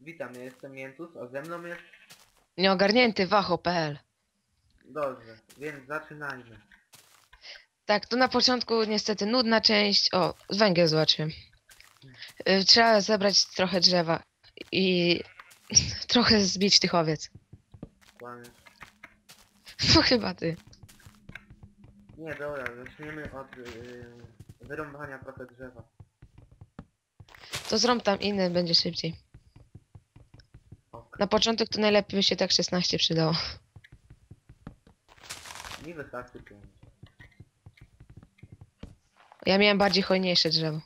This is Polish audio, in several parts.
Witam, ja jestem Miętus, a ze mną jest... Nieogarnięty wacho.pl Dobrze, więc zaczynajmy. Tak, to na początku niestety nudna część. O, węgiel zobaczyłem. Y, Trzeba zebrać trochę drzewa i trochę zbić tych owiec. Kłamiesz. No chyba ty. Nie, dobra, zaczniemy od yy, wyrąbania trochę drzewa. To zrąb tam inny, będzie szybciej. Na początek to najlepiej by się tak 16 przydało. Mi wystarczy 5. Ja miałem bardziej hojniejsze drzewo.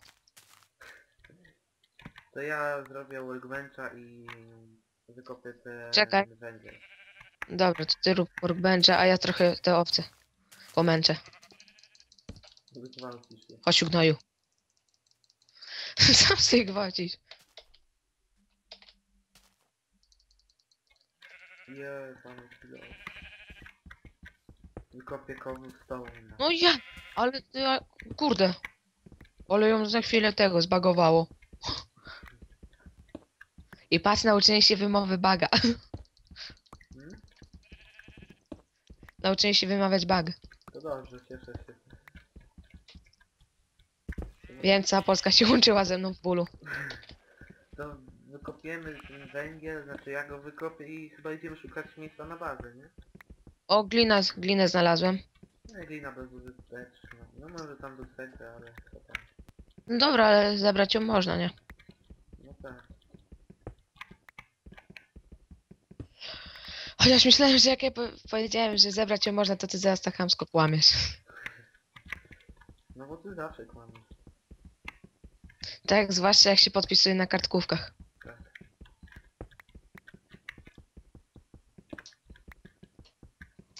To ja zrobię workbencha i wykopię te Czekaj. węgiel. Dobra, to ty rób workbencha, a ja trochę te owce pomęczę. Wyzwałcisz je. Chodź gnoju. Sam sobie gwałcisz. Je, tam chwilę. Wykopię cobblestone. No ja, ale ty, ja- kurde. Ale ją za chwilę tego zbagowało. I patrz, nauczyłem się wymowy baga. Hmm? Nauczyłem się wymawiać bug. To dobrze, cieszę się. Wiem, cała Polska się łączyła ze mną w bólu. To wykopiemy ten węgiel, znaczy ja go wykopię i chyba idziemy szukać miejsca na bazę, nie? O, glina, glinę znalazłem. No glina bezużyteczna. No może tam do tego, ale co tam. No dobra, ale zebrać ją można, nie? No tak. Chociaż myślałem, że jak ja po powiedziałem, że zebrać ją można, to ty zaraz tak chamsko kłamiesz. No bo ty zawsze kłamiesz. Tak, zwłaszcza jak się podpisuje na kartkówkach. Tak.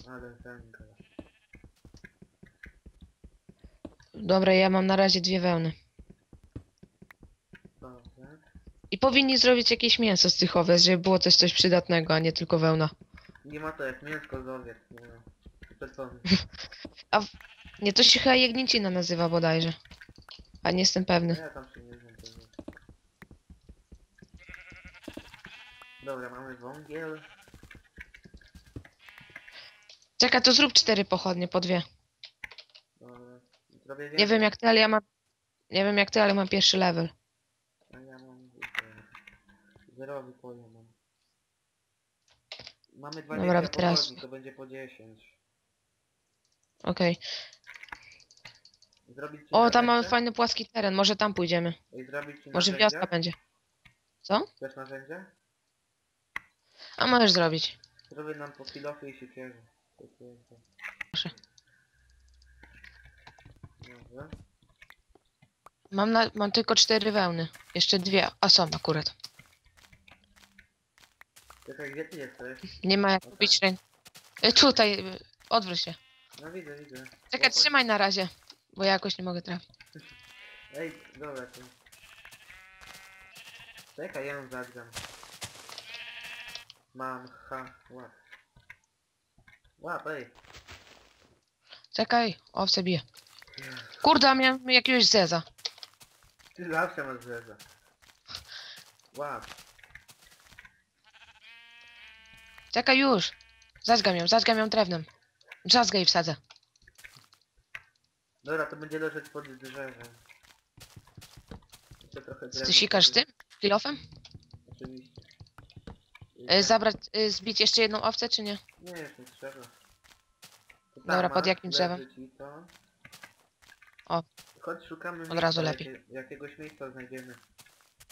Ale węgiel. Dobra, ja mam na razie dwie wełny. Dobrze. I powinni zrobić jakieś mięso z tych owiec, żeby było też coś przydatnego, a nie tylko wełna. Nie ma to jak mięsko z owiec, nie no. Betony. Nie, to się chyba jagnięcina nazywa bodajże. A nie jestem pewny. ja tam się nie znam pewnie. Dobra, mamy wągiel. Czekaj, to zrób cztery pochodnie, po dwie. Dobra. Zrobię Nie wiem jak ty, ale ja mam... Nie wiem jak ty, ale mam pierwszy level. A ja mam e, zerowy poziom mam. Mamy 20 Dobra, Dobra, teraz- to będzie po 10. Okej. Zrobić ci O, tam mamy narzędzie? fajny płaski teren, może tam pójdziemy. Ej, zrobić ci Może wioska będzie. Co? Chcesz narzędzie? A możesz zrobić. Zrobię nam po kilofy i siekierze. Proszę. Dobrze. Mam, na... mam tylko cztery wełny. Jeszcze dwie, a są akurat. Czekaj, gdzie ty jesteś? Nie ma jak kupić ręk... Y, Tutaj, odwróć się. No widzę, widzę. Czekaj, Łapać. trzymaj na razie. Bo ja jakoś nie mogę trafić. Ej, dobra, to... Czekaj, ja ją zagram. Mam, ha. Łap, ej. Czekaj, owce bije. Kurde, miałem jakiegoś zeza. Ty zawsze masz zeza. Łap. Czekaj już. Zazgam ją, zazgam ją drewnem. Drzazgę i wsadzę. Dobra, to będzie leżeć pod drzewem. Jeszcze trochę drewna ty sikasz tym? Kilofem? Oczywiście. Tak- zabrać, y, zbić jeszcze jedną owcę, czy nie? Nie, już nie trzeba. To Dobra, pod jakim drzewem? leży ci to. O. Chodź, szukamy Od razu miejsca, lepiej. Jakie, jakiegoś miejsca znajdziemy.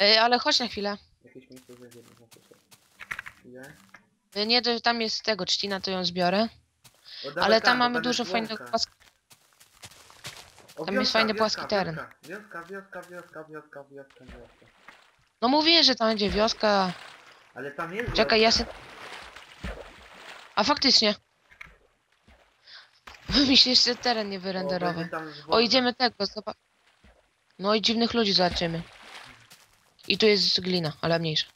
Y, ale chodź na chwilę. Jakieś miejsce znajdziemy. Ile? Y, nie, to tam jest tego, trzcina, to ją zbiorę. O, dawaj Ale tam, bo mamy jest dużo łąka. fajnego płask... O, tam jest fajny płaski teren. Wioska, wioska, wioska, wioska, wioska, wioska. No mówię, że tam będzie wioska. Ale tam jest Czekaj, ja se... A faktycznie. Mi się jeszcze teren nie wyrenderował. O, idziemy tego, zobacz. No i dziwnych ludzi zobaczymy. I tu jest glina, ale mniejsza.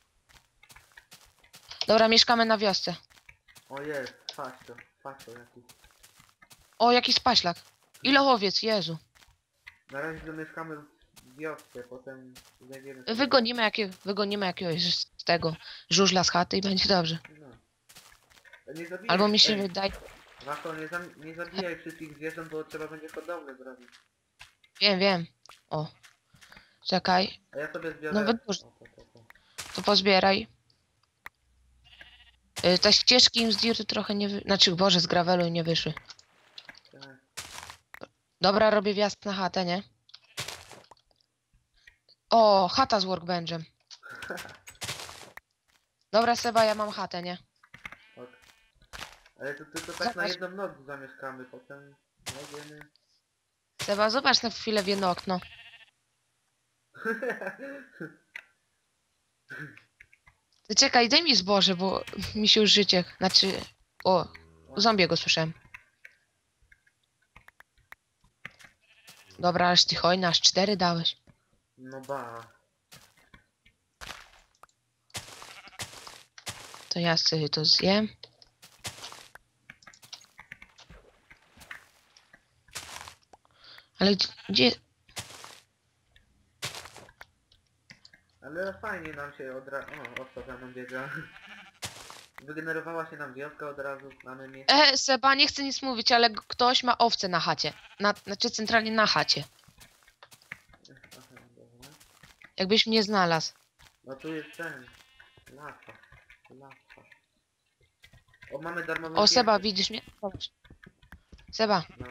Dobra, mieszkamy na wiosce. O jest, patrz to, patrz to jakiś. O, jaki spaślak. Ile owiec, Jezu. Na razie zamieszkamy w wiosce, potem znajdziemy... Wygonimy, jakie, wygonimy jakiegoś z tego żużla z chaty i będzie dobrze. No. Nie zabijaj, Albo mi się ej, wydaje... Wako, nie, zam, nie zabijaj wszystkich zwierząt, bo trzeba będzie hodowlę zrobić. Wiem, wiem. O. Czekaj, A ja sobie zbiorę... Nawet dużo. O, to, to, to. to pozbieraj. Y, Te ścieżki im z dirtu trochę nie wy... Znaczy, Boże, z gravelu nie wyszły. Tak. Dobra, robię wjazd na chatę, nie? O, chata z workbenchem. Dobra, Seba, ja mam chatę, nie? Ok. Ale to tylko tak na Zobacz. jedną noc zamieszkamy, potem znajdziemy... Seba, zobacz na chwilę w jedno okno. Ty czekaj, daj mi zboże, bo mi się już życie... Znaczy... O, zombiego słyszałem. Dobra, aż ty hojna, aż cztery dałeś. No ba. To ja sobie to zjem. Ale gdzie-. Ale fajnie nam się od razu... O, o co za mną biega. Wygenerowała się nam wioska od razu, mamy miejsce. E, Seba, nie chcę nic mówić, ale ktoś ma owce na chacie. Na, znaczy centralnie na chacie. Jakbyś mnie znalazł. No tu jest ten. Lapa. Lapa. O, mamy darmowy O, Seba, widzisz mnie? Zobacz. Seba, No.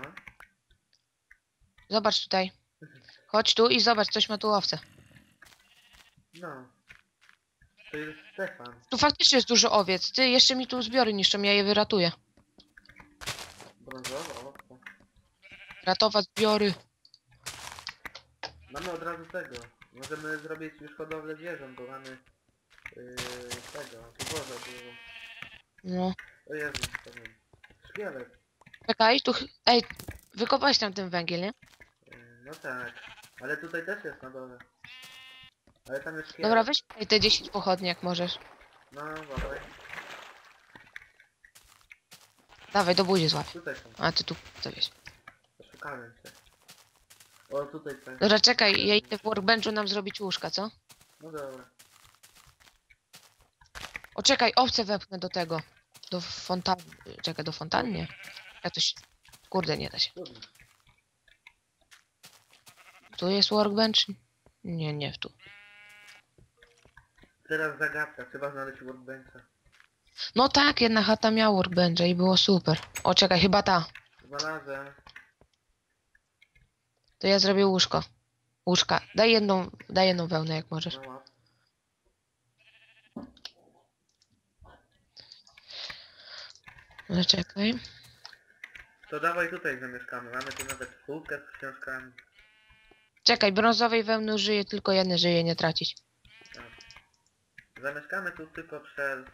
zobacz tutaj. Chodź tu i zobacz, coś ma tu owce. No. To jest Stefan. Tu faktycznie jest dużo owiec. Ty, jeszcze mi tu zbiory niszczą, ja je wyratuję. Brązowa owca. Ratować zbiory. Mamy od razu tego. Możemy zrobić już hodowlę zwierząt, bo mamy yy, tego. Boże było. No. O Jezu, to nie. Szkielet. Czekaj, tu... ch- Ej, wykopałeś tam ten węgiel, nie? Yy, no tak. Ale tutaj też jest na dole. Ale tam jest szkielet. Dobra, weź tutaj te 10 pochodni, jak możesz. No, dawaj. Dawaj, do buzi złap. Tutaj są. A, ty tu, to wiesz. Poszukałem się. O, tutaj ten. Dobra, czekaj, ja idę w workbenchu nam zrobić łóżka, co? No dobra. O, czekaj, owce wepchnę do tego. Do fontanny. Czekaj, do fontanny? Nie. Jak to się... Kurde, nie da się. Tu jest workbench? Nie, nie tu. Teraz zagadka. Trzeba znaleźć workbencha. No tak, jedna chata miała workbencha i było super. O, czekaj, chyba ta. Znalazłem. To ja zrobię łóżko. Łóżka. Daj jedną, daj jedną wełnę, jak możesz. Łap. No czekaj. To dawaj tutaj zamieszkamy. Mamy tu nawet półkę z książkami. Czekaj, brązowej wełny użyję, tylko jedne żyje, nie tracić. Zamieszkamy tu tylko przez...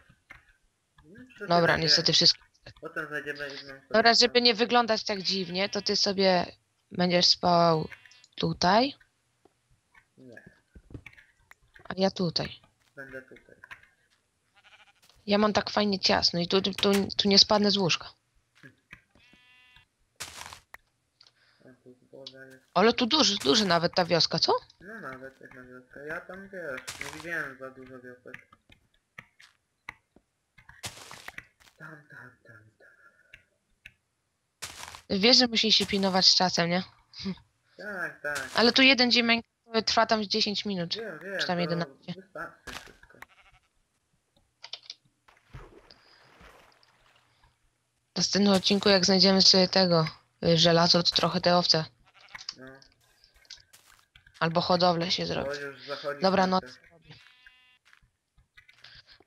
no, przez Dobra, niestety wszystko. Potem znajdziemy inną Dobra, żeby nie wyglądać tak dziwnie, to ty sobie będziesz spał tutaj, Nie, a ja tutaj. będę tutaj. Ja mam tak fajnie ciasno i tu, tu, tu nie spadnę z łóżka. A tu jest. Ale tu duży, duży nawet ta wioska, co? No nawet jak na wioskę. Ja tam wiesz, nie widziałem za dużo wiosek. Tam, tam, tam. Wiesz, że musi się pilnować z czasem, nie? Tak, tak. Ale tu jeden dzień Minecraft trwa tam z 10 minut. Wiem, wiem, Czy tam to 11? wystarczy wszystko. W następnym odcinku, jak znajdziemy sobie tego y, żelazo, to trochę te owce No, albo hodowlę się zrobi. to już zachodzi Dobra, no. słońce.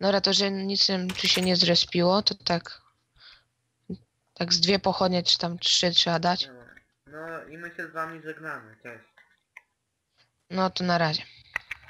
Dobra, to że nic tu się nie zrespiło, to tak. Tak z dwie pochodnie, czy tam trzy trzeba dać. No, no i my się z wami żegnamy. Cześć. No to na razie.